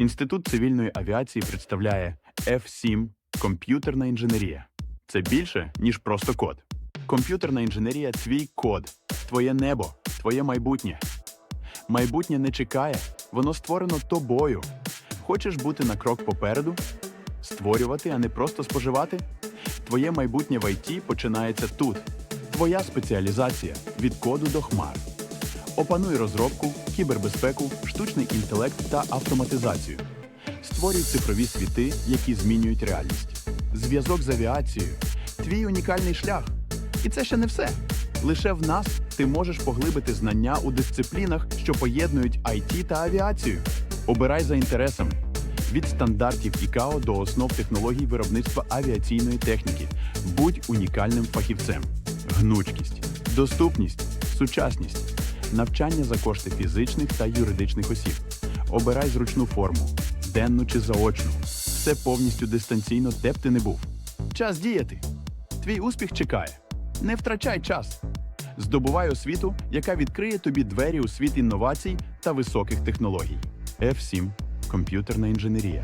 Інститут цивільної авіації представляє F7 комп'ютерна інженерія. Це більше, ніж просто код. Комп'ютерна інженерія твій код, твоє небо, твоє майбутнє. Майбутнє не чекає, воно створено тобою. Хочеш бути на крок попереду? Створювати, а не просто споживати? Твоє майбутнє в ІТ починається тут. Твоя спеціалізація від коду до хмар. Опануй розробку, кібербезпеку, штучний інтелект та автоматизацію. Створюй цифрові світи, які змінюють реальність. Зв'язок з авіацією твій унікальний шлях. І це ще не все. Лише в нас ти можеш поглибити знання у дисциплінах, що поєднують IT та авіацію. Обирай за інтересами від стандартів ІКАО до основ технологій виробництва авіаційної техніки. Будь унікальним фахівцем. Гнучкість, доступність, сучасність, навчання за кошти фізичних та юридичних осіб. Обирай зручну форму, денну чи заочну. Все повністю дистанційно, де б ти не був. Час діяти. Твій успіх чекає. Не втрачай час. Здобувай освіту, яка відкриє тобі двері у світ інновацій та високих технологій. F7 комп'ютерна інженерія.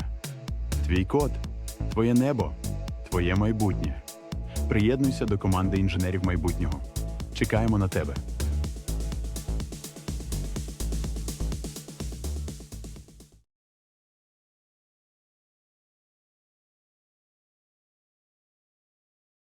Твій код, твоє небо, твоє майбутнє. Приєднуйся до команди інженерів майбутнього. Чекаємо на тебе.